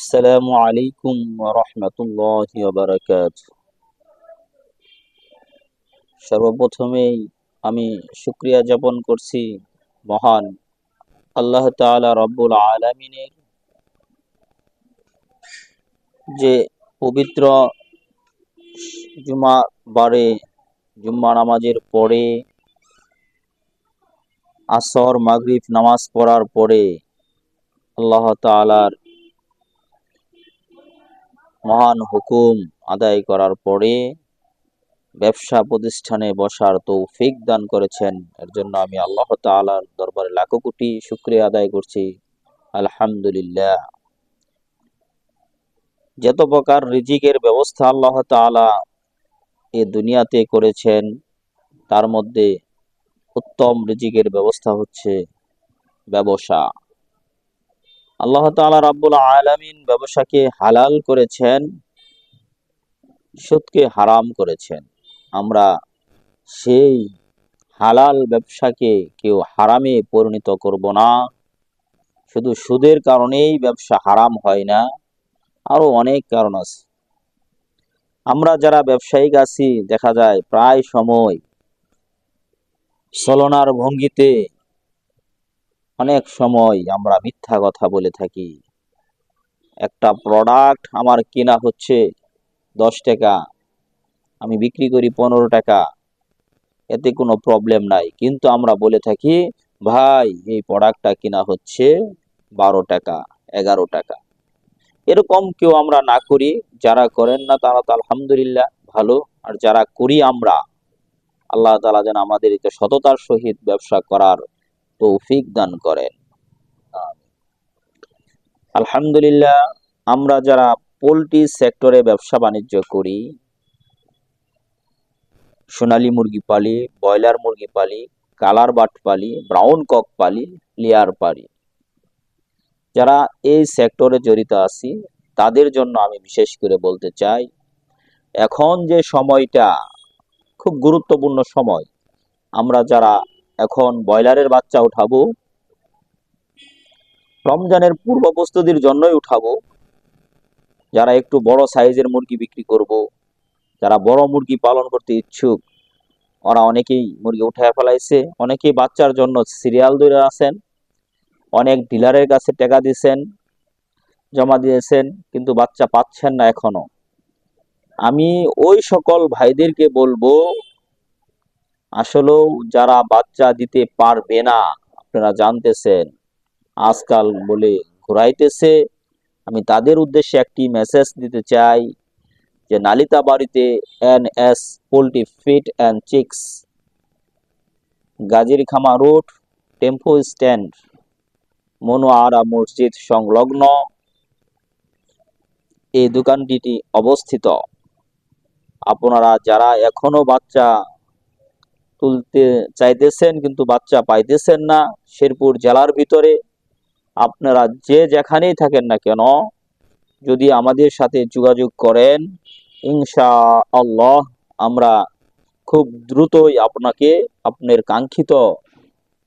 আসসালামু আলাইকুম রহমতুল্লাহ বারাকাত সর্বপ্রথমেই আমি শুক্রিয়া যাপন করছি মহান আল্লাহ তাআলা রব্বুল আলামিনের যে পবিত্র জুমা বারে জুম্মা নামাজের পরে, আসর, মাগরিব নামাজ পড়ার পরে আল্লাহ তাআলার মহান হুকুম আদায় করার পরে ব্যবসা প্রতিষ্ঠানে বসার তৌফিক দান করেছেন। এর জন্য আমি আল্লাহ তাআলার দরবারে লাখো কোটি শুক্রিয়া আদায় করছি। আলহামদুলিল্লাহ। যত প্রকার রিজিকের ব্যবস্থা আল্লাহ তাআলা এ দুনিয়াতে করেছেন, তার মধ্যে উত্তম রিজিকের ব্যবস্থা হচ্ছে ব্যবসা। আল্লাহ তাআলা রাব্বুল আলামিন ব্যবসাকে হালাল করেছেন, সুদকে হারাম করেছেন। আমরা সেই হালাল ব্যবসাকে কেউ হারামে পরিণত করব না। শুধু সুদের কারণেই ব্যবসা হারাম হয় না, আরও অনেক কারণ আছে। আমরা যারা ব্যবসায়িক আছি, দেখা যায় প্রায় সময়, সলনার ভঙ্গিতে অনেক সময় আমরা মিথ্যা কথা বলে থাকি। একটা প্রোডাক্ট আমার কেনা হচ্ছে দশ টাকা, আমি বিক্রি করি পনেরো টাকা, এতে কোনো প্রবলেম নাই। কিন্তু আমরা বলে থাকি, ভাই, এই প্রোডাক্টটা কেনা হচ্ছে বারো টাকা, এগারো টাকা। এরকম কেউ আমরা না করি। যারা করেন না তারা তো আলহামদুলিল্লাহ ভালো। আর যারা করি আমরা, আল্লাহ তালা যেন আমাদের সততার সহিত ব্যবসা করার তৌফিক দান করেন। আলহামদুলিল্লাহ, আমরা যারা পোলট্রি সেক্টরে ব্যবসা বাণিজ্য করি, সোনালী মুরগি পালি, ব্রয়লার মুরগি পালি, কালার বাট পালি, ব্রাউন কক পালি, লেয়ার পালি, যারা এই সেক্টরে জড়িত আছি, তাদের জন্য আমি বিশেষ করে বলতে চাই, এখন যে সময়টা, খুব গুরুত্বপূর্ণ সময়, আমরা যারা এখন ব্রয়লারের বাচ্চা উঠাবো। রমজানের পূর্ব প্রস্তুতির জন্যই উঠাবো। যারা একটু বড় সাইজের মুরগি বিক্রি করব, যারা বড় মুরগি পালন করতে ইচ্ছুক, ওরা অনেকেই মুরগি উঠায় ফেলাইছে। অনেকেই বাচ্চার জন্য সিরিয়াল ধরে আছেন, অনেক ডিলারের কাছে টাকা দিয়েছেন, জমা দিয়েছেন, কিন্তু বাচ্চা পাচ্ছেন না এখনও। আমি ওই সকল ভাইদেরকে বলব আসলেও যারা বাচ্চা দিতে পারবে না, আপনারা জানতেছেন, আজকাল বলে ঘুরাইতেছে। আমি তাদের উদ্দেশ্যে একটি মেসেজ দিতে চাই যে, নালিতা বাড়িতে N S poultry feed and chicks, Gazirkhamar road, tempo stand, Monowara মসজিদ সংলগ্ন। এই দোকানটি অবস্থিত। আপনারা যারা এখনও বাচ্চা তুলতে চাইতেছেন কিন্তু বাচ্চা পাইতেছেন না। শেরপুর জেলার ভিতরে আপনারা যে যেখানেই থাকেন না কেন, যদি আমাদের সাথে যোগাযোগ করেন ইনশা আল্লাহ আমরা খুব দ্রুতই আপনাকে, আপনার কাঙ্ক্ষিত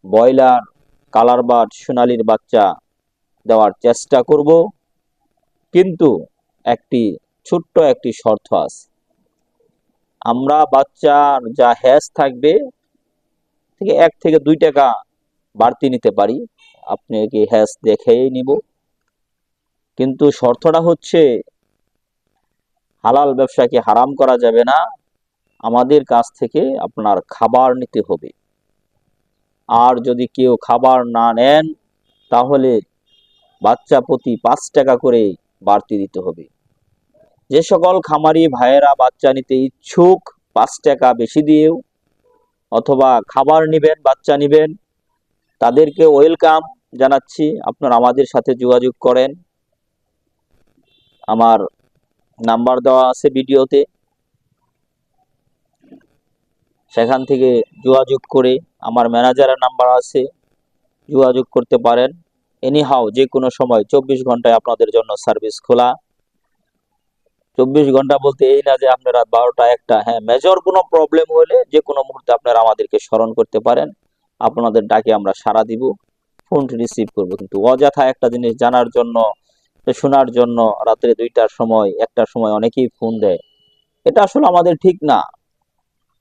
ব্রয়লার কালার বার্ড সোনালির বাচ্চা দেওয়ার চেষ্টা করব। কিন্তু একটি, ছোট্ট একটি শর্ত আছে। আমরা বাচ্চার যা হ্যাস থাকবে থেকে এক থেকে দুই টাকা বাড়তি নিতে পারি। আপনাকে হ্যাস দেখেই নিব। কিন্তু শর্তটা হচ্ছে, হালাল ব্যবসাকে হারাম করা যাবে না। আমাদের কাছ থেকে আপনার খাবার নিতে হবে। আর যদি কেউ খাবার না নেন, তাহলে বাচ্চা প্রতি পাঁচ টাকা করে বাড়তি দিতে হবে। যে সকল খামারি ভাইয়েরা বাচ্চা নিতে ইচ্ছুক, পাঁচ টাকা বেশি দিয়েও অথবা খাবার নিবেন, বাচ্চা নিবেন, তাদেরকে ওয়েলকাম জানাচ্ছি। আপনারা আমাদের সাথে যোগাযোগ করেন। আমার নাম্বার দেওয়া আছে ভিডিওতে। সেখান থেকে যোগাযোগ করে আমার ম্যানেজারের নাম্বার আছে, যোগাযোগ করতে পারেন। এনি হাও যে কোনো সময় চব্বিশ ঘন্টায় আপনাদের জন্য সার্ভিস খোলা। চব্বিশ ঘণ্টা বলতে এই না যে আপনারা বারোটা, একটা হ্যাঁ মেজর কোনো প্রবলেম হলে যে কোনো মুহূর্তে আপনারা আমাদেরকে স্মরণ করতে পারেন। আপনাদের ডাকে আমরা সাড়া দিব ফোন রিসিভ করব। কিন্তু অযথা একটা জিনিস জানার জন্য, শোনার জন্য রাত্রে দুইটার সময়, একটার সময় অনেকেই ফোন দেয়। এটা আসলে আমাদের ঠিক না।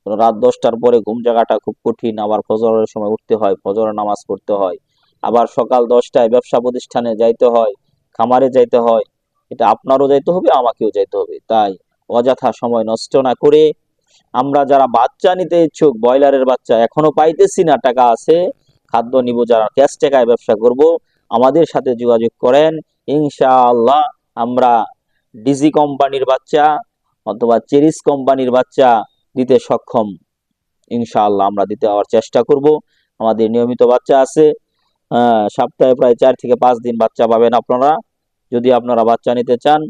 রাত দশটার পরে ঘুম জায়গাটা খুব কঠিন, আবার ফজরের সময় উঠতে হয় ফজরের নামাজ পড়তে হয়। আবার সকাল দশটায় ব্যবসা প্রতিষ্ঠানে যাইতে হয়, খামারে যাইতে হয় এটা আপনারও যাইতে হবে, আমাকেও যাইতে হবে। তাই অযথা সময় নষ্ট না করে আমরা যারা বাচ্চা নিতে ইচ্ছুক, ব্রয়লারের বাচ্চা এখনও পাইতেছি না, টাকা আছে, খাদ্য নিব যারা, ক্যাশ টাকায় ব্যবসা করব, আমাদের সাথে যোগাযোগ করেন, ইনশাআল্লাহ আমরা ডিজি কোম্পানির বাচ্চা অথবা চেরিস কোম্পানির বাচ্চা দিতে সক্ষম। ইনশাআল্লাহ আমরা দিতে হওয়ার চেষ্টা করব। আমাদের নিয়মিত বাচ্চা আছে সপ্তাহে প্রায় চার থেকে পাঁচ দিন বাচ্চা পাবেন আপনারা। যদি আপনারা বাচ্চা নিতে চান,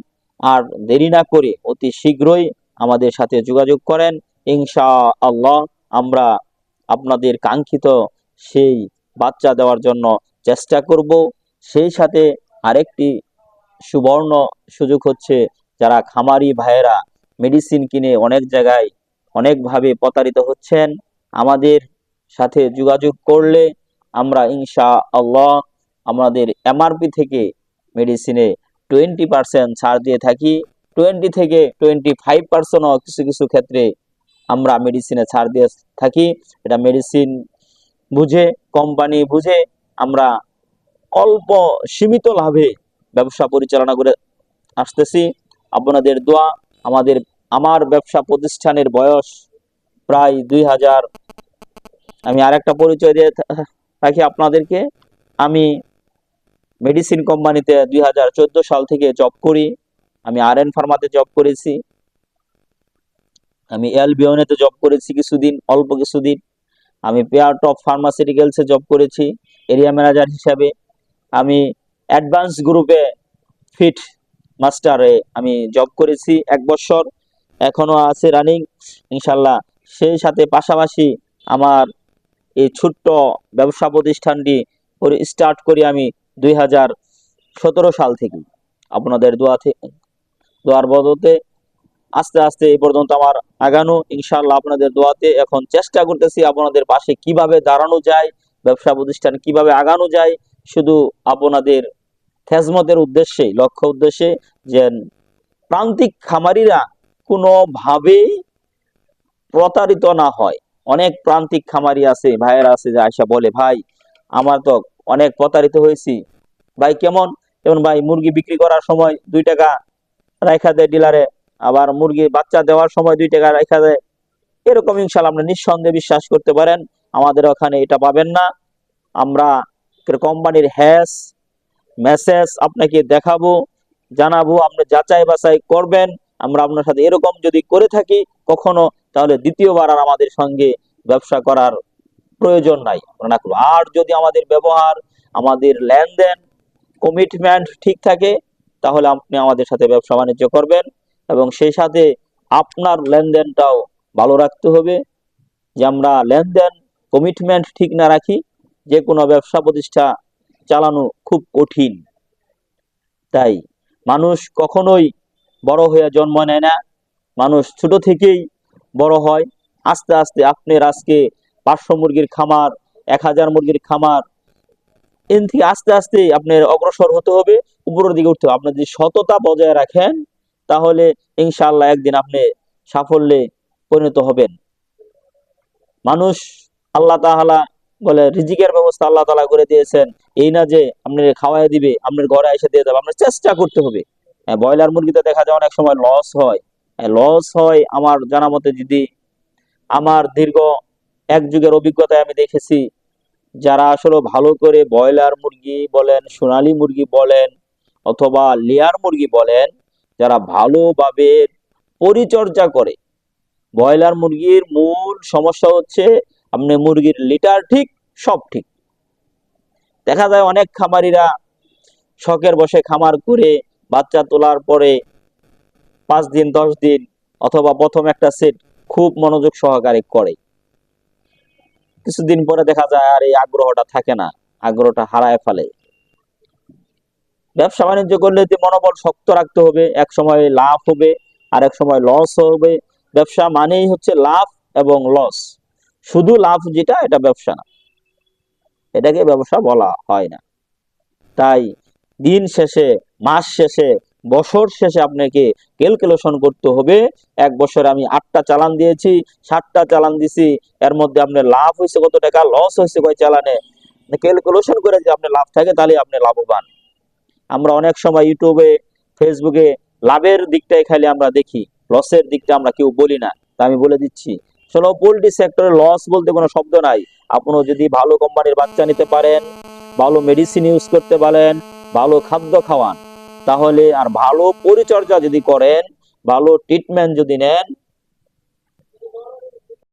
আর দেরি না করে অতি শীঘ্রই আমাদের সাথে যোগাযোগ করেন। ইনশা আল্লাহ আমরা আপনাদের কাঙ্ক্ষিত সেই বাচ্চা দেওয়ার জন্য চেষ্টা করব। সেই সাথে আরেকটি সুবর্ণ সুযোগ হচ্ছে, যারা খামারি ভাইয়েরা মেডিসিন কিনে অনেক জায়গায় অনেকভাবে প্রতারিত হচ্ছেন, আমাদের সাথে যোগাযোগ করলে আমরা ইনশা আল্লাহ আমাদের এমআরপি থেকে মেডিসিনে টোয়েন্টি পার্সেন্ট ছাড় দিয়ে থাকি। টোয়েন্টি থেকে টোয়েন্টি ফাইভ পার্সেন্টও কিছু কিছু ক্ষেত্রে আমরা মেডিসিনে ছাড় দিয়ে থাকি। এটা মেডিসিন বুঝে কোম্পানি বুঝে আমরা অল্প সীমিত লাভে ব্যবসা পরিচালনা করে আসতেছি। আপনাদের দোয়া, আমাদের, আমার ব্যবসা প্রতিষ্ঠানের বয়স প্রায় দুই হাজার। আমি আরেকটা পরিচয় দিয়ে রাখি আপনাদেরকে। আমি মেডিসিন কোম্পানিতে দুই হাজার চোদ্দ সাল থেকে জব করি। আমি আর এন ফার্মাতে জব করেছি। আমি এল বিওনেতে জব করেছি কিছুদিন, অল্প কিছুদিন। আমি পেয়ার টপ ফার্মাসিউটিক্যালসে জব করেছি এরিয়া ম্যানেজার হিসাবে। আমি অ্যাডভান্স গ্রুপে ফিট মাস্টারে আমি জব করেছি এক বছর। এখনও আছে রানিং ইনশাল্লাহ সেই সাথে পাশাপাশি আমার এই ছোট্ট ব্যবসা প্রতিষ্ঠানটি স্টার্ট করি আমি দুই হাজার সতেরো সাল থেকে। আপনাদের দোয়া দোয়ার বদতে আস্তে আস্তে এই পর্যন্ত আমার আগানো। ইনশাল্লাহ আপনাদের দোয়াতে এখন চেষ্টা করতেছি আপনাদের পাশে কীভাবে দাঁড়ানো যায়, ব্যবসা প্রতিষ্ঠান কীভাবে আগানো যায়। শুধু আপনাদের খেজমতের উদ্দেশ্যে, লক্ষ্য উদ্দেশ্যে যে প্রান্তিক খামারিরা কোনোভাবেই প্রতারিত না হয়। অনেক প্রান্তিক খামারি আছে, ভাইয়েরা আছে যে আয়সা বলে, ভাই, আমার তো অনেক প্রতারিত হয়েছি। ভাই কেমন? যেমন ভাই, মুরগি বিক্রি করার সময় দুই টাকা রাখা দেয় ডিলারে, আবার মুরগি বাচ্চা দেওয়ার সময় দুই টাকা রাখা দেয়। এরকম ইনশাল্লাহ আপনি নিঃসন্দেহে বিশ্বাস করতে পারেন, আমাদের ওখানে এটা পাবেন না। আমরা কোম্পানির হ্যাশ, মেসেজ আপনাকে দেখাবো, জানাব, আপনি যাচাই বাছাই করবেন, আমরা আপনার সাথে এরকম যদি করে থাকি, কখনো তাহলে দ্বিতীয়বার আর আমাদের সঙ্গে ব্যবসা করার প্রয়োজন নাই। আমরা না করব। আর যদি আমাদের ব্যবহার, আমাদের লেনদেন কমিটমেন্ট ঠিক থাকে, তাহলে আপনি আমাদের সাথে ব্যবসা বাণিজ্য করবেন এবং সেই সাথে আপনার লেনদেনটাও ভালো রাখতে হবে। যে আমরা লেনদেন কমিটমেন্ট ঠিক না রাখি, যে কোনো ব্যবসা প্রতিষ্ঠা চালানো খুব কঠিন। তাই মানুষ কখনোই বড় হয়ে জন্ম নেয় না। মানুষ ছোট থেকেই বড় হয়। আস্তে আস্তে আপনার আজকে পাঁচশো মুরগির খামার এক হাজার মুরগির খামার এন থেকে আস্তে আস্তে আপনার অগ্রসর হতে হবে উপরের দিকে উঠতে হবে। আপনার যদি সততা বজায় রাখেন তাহলে ইনশাল্লাহ একদিন আপনি সাফল্যে পরিণত হবেন। মানুষ আল্লাহ তাআলা বলে রিজিকের ব্যবস্থা আল্লাহ তাআলা করে দিয়েছেন। এই না যে আপনার খাওয়াই দিবে আপনার ঘরে এসে দিয়ে যাবে আপনার চেষ্টা করতে হবে। হ্যাঁ, ব্রয়লার মুরগিতে দেখা যায় অনেক সময় লস হয়। লস হয় আমার জানা মতে যদি আমার দীর্ঘ এক যুগের অভিজ্ঞতায় আমি দেখেছি, যারা আসলে ভালো করে ব্রয়লার মুরগি বলেন, সোনালী মুরগি বলেন, অথবা লেয়ার মুরগি বলেন, যারা ভালোভাবে পরিচর্যা করে। ব্রয়লার মুরগির মূল সমস্যা হচ্ছে আপনি মুরগির লিটার ঠিক, সব ঠিক। দেখা যায় অনেক খামারিরা শখের বসে খামার করে বাচ্চা তোলার পরে পাঁচ দিন, দশ দিন অথবা প্রথম একটা সেট খুব মনোযোগ সহকারে করে। কিছুদিন পরে দেখা যায়, আর এই আগ্রহটা থাকে না, আগ্রহটা হারায় ফেলে। ব্যবসা বাণিজ্য করলে যে মনোবল শক্ত রাখতে হবে, এক সময় লাভ হবে আর এক সময় লস হবে। ব্যবসা মানেই হচ্ছে লাভ এবং লস শুধু লাভ যেটা, এটা ব্যবসা না। এটাকে ব্যবসা বলা হয় না। তাই দিন শেষে, মাস শেষে বছর শেষে আপনাকে ক্যালকুলেশন করতে হবে। এক বছরে আমি আটটা চালান দিয়েছি ষাটটা চালান দিছি, এর মধ্যে আপনার লাভ হয়েছে কত টাকা লস হয়েছে কয় চালানে। ক্যালকুলেশন করে যে আপনি লাভ থাকে তাহলে আপনি লাভবান। আমরা অনেক সময় ইউটিউবে ফেসবুকে লাভের দিকটাই খালি আমরা দেখি লসের দিকটা আমরা কেউ বলি না। তা আমি বলে দিচ্ছি, শোনো, পোল্ট্রি সেক্টরে লস বলতে কোনো শব্দ নাই। আপনিও যদি ভালো কোম্পানির বাচ্চা নিতে পারেন, ভালো মেডিসিন ইউজ করতে পারেন, ভালো খাদ্য খাওয়ান। তাহলে আর ভালো পরিচর্যা যদি করেন ভালো ট্রিটমেন্ট যদি নেন